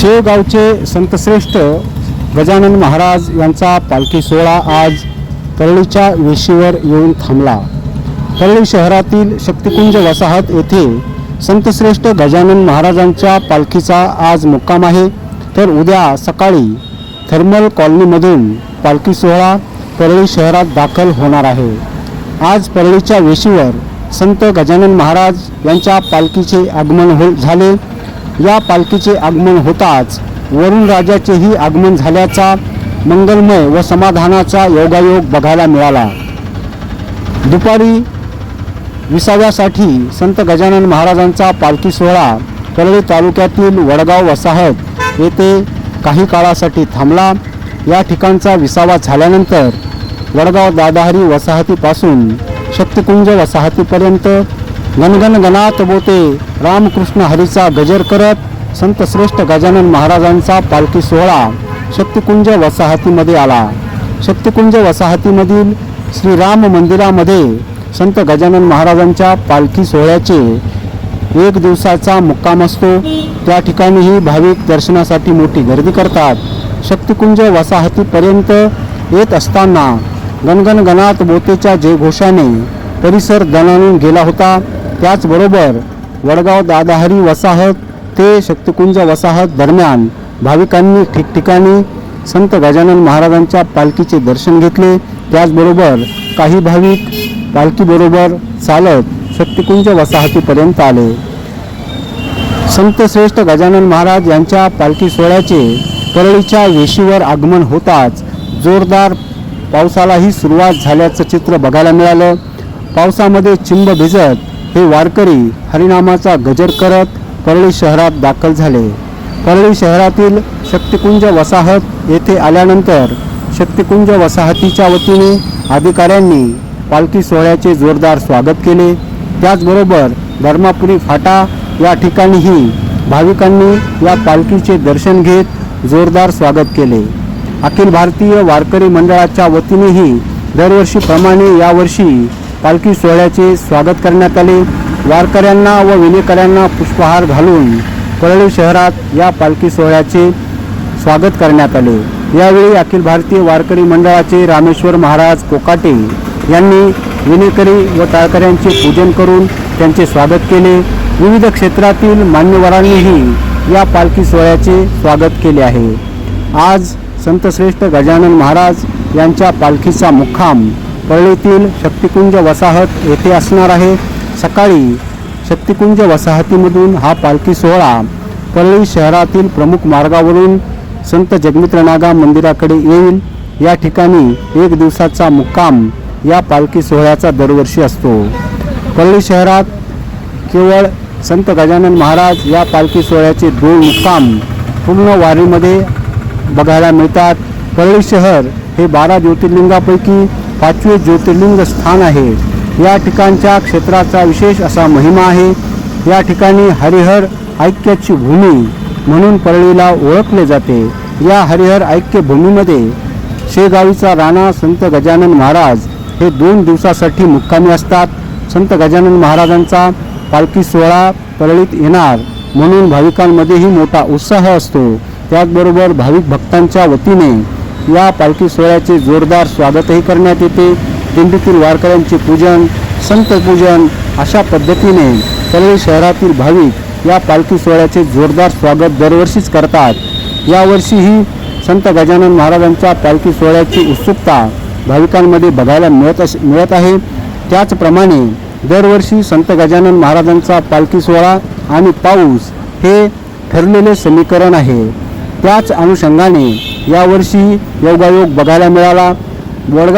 शेगावचे संतश्रेष्ठ गजानन महाराज यांचा पालखी सोहळा आज परळीच्या वेशीवर येऊन थांबला. परळी शहरातील शक्तिकुंज वसाहत येथे संतश्रेष्ठ गजानन महाराजांच्या पालखीचा आज मुक्काम आहे. तर उद्या सकाळी थर्मल कॉलनीमधून पालखी सोहळा परळी शहरात दाखल होणार आहे. आज परळीच्या वेशीवर संत गजानन महाराज यांच्या पालखीचे आगमन हो झाले. या पालखीचे आगमन होताच. वरुणराजाचेही आगमन झाल्याचा मंगलमय व समाधानाचा योगायोग बघायला मिळाला. दुपारी विसाव्यासाठी संत गजानन महाराजांचा पालखी सोहळा परळी तालुक्यातील वडगाव वसाहत येथे काही काळासाठी थांबला. या ठिकाणचा विसावा झाल्यानंतर वडगाव दादाहरी वसाहतीपासून शक्तिकुंज वसाहतीपर्यंत गणगण गणात बोते रामकृष्ण हरीचा गजर करत संत श्रेष्ठ गजानन महाराजांचा पालखी सोहळा शक्तिकुंज वसाहतीमध्ये आला. शक्तिकुंज वसाहतीमधील श्रीराम मंदिरामध्ये संत गजानन महाराजांच्या पालखी सोहळ्याचे एक दिवसाचा मुक्काम असतो. त्या ठिकाणीही भाविक दर्शनासाठी मोठी गर्दी करतात. शक्तिकुंज वसाहतीपर्यंत येत असताना गणगण गणात बोतेच्या जयघोषाने परिसर दणानून गेला होता. त्याचबरोबर वडगाव दादाहरी वसाहत ते शक्तिकुंज वसाहत दरम्यान भाविकांनी ठिकठिकाणी संत गजानन महाराजांच्या पालखीचे दर्शन घेतले. त्याचबरोबर काही भाविक पालखीबरोबर चालत शक्तिकुंज वसाहतीपर्यंत आले. संत श्रेष्ठ गजानन महाराज यांच्या पालखी सोहळ्याचे परळीच्या वेशीवर आगमन होताच जोरदार पावसालाही सुरुवात झाल्याचं चित्र बघायला मिळालं. पावसामध्ये चिंब भिजत हे वारकरी हरिनामाचा गजर करत परळी शहरात दाखल झाले. परळी शहरातील शक्तिकुंज वसाहत येथे आल्यानंतर शक्तिकुंज वसाहतीच्या वतीने अधिकाऱ्यांनी पालखी सोहळ्याचे जोरदार स्वागत केले. त्याचबरोबर धर्मापुरी फाटा या ठिकाणीही भाविकांनी या पालखीचे दर्शन घेत जोरदार स्वागत केले. अखिल भारतीय वारकरी मंडळाच्या वतीनेही दरवर्षीप्रमाणे यावर्षी पालखी सोहळ्याचे स्वागत करण्यात आले. वारकऱ्यांना व विनेकऱ्यांना पुष्पहार घालून परळी शहरात या पालखी सोहळ्याचे स्वागत करण्यात आले. यावेळी अखिल भारतीय वारकरी मंडळाचे रामेश्वर महाराज कोकाटे यांनी विनेकरी व टाळकऱ्यांचे पूजन करून त्यांचे स्वागत केले. विविध क्षेत्रातील मान्यवरांनीही या पालखी सोहळ्याचे स्वागत केले आहे. आज संतश्रेष्ठ गजानन महाराज यांच्या पालखीचा मुक्काम परळीतील शक्तिकुंज वसाहत येथे असणार आहे. सकाळी शक्तिकुंज वसाहतीमधून हा पालखी सोहळा परळी शहरातील प्रमुख मार्गावरून संत जगमित्रनागा मंदिराकडे येईल. या ठिकाणी एक दिवसाचा मुक्काम या पालखी सोहळ्याचा दरवर्षी असतो. परळी शहरात केवळ संत गजानन महाराज या पालखी सोहळ्याचे दोन मुक्काम पूर्ण वारीमध्ये बघायला मिळतात. परळी शहर हे बारा ज्योतिर्लिंगापैकी पाचवे ज्योतिर्लिंग स्थान आहे. या ठिकाणच्या क्षेत्राचा विशेष असा महिमा आहे. या ठिकाणी हरिहर ऐक्याची भूमी म्हणून परळीला ओळखले जाते. या हरिहर ऐक्यभूमीमध्ये शेगावीचा राणा संत गजानन महाराज हे दोन दिवसासाठी मुक्कामी असतात. संत गजानन महाराजांचा पालखी सोहळा परळीत येणार म्हणून भाविकांमध्येही मोठा उत्साह असतो. त्याचबरोबर भाविक भक्तांच्या वतीने या पालखी सोहळ्याचे जोरदार स्वागतही करण्यात येते. दिंडीतील वारकऱ्यांचे पूजन संत पूजन अशा पद्धतीने सर्व शहरातील भाविक या पालखी सोहळ्याचे जोरदार स्वागत दरवर्षीच करतात. यावर्षीही संत गजानन महाराजांच्या पालखी सोहळ्याची उत्सुकता भाविकांमध्ये बघायला मिळत अस मिळत आहे. त्याचप्रमाणे दरवर्षी संत गजानन महाराजांचा पालखी सोहळा आणि पाऊस हे ठरलेले समीकरण आहे. त्याच अनुषंगाने यावर्षी योगायोग बघायला मिळाला. वडगाव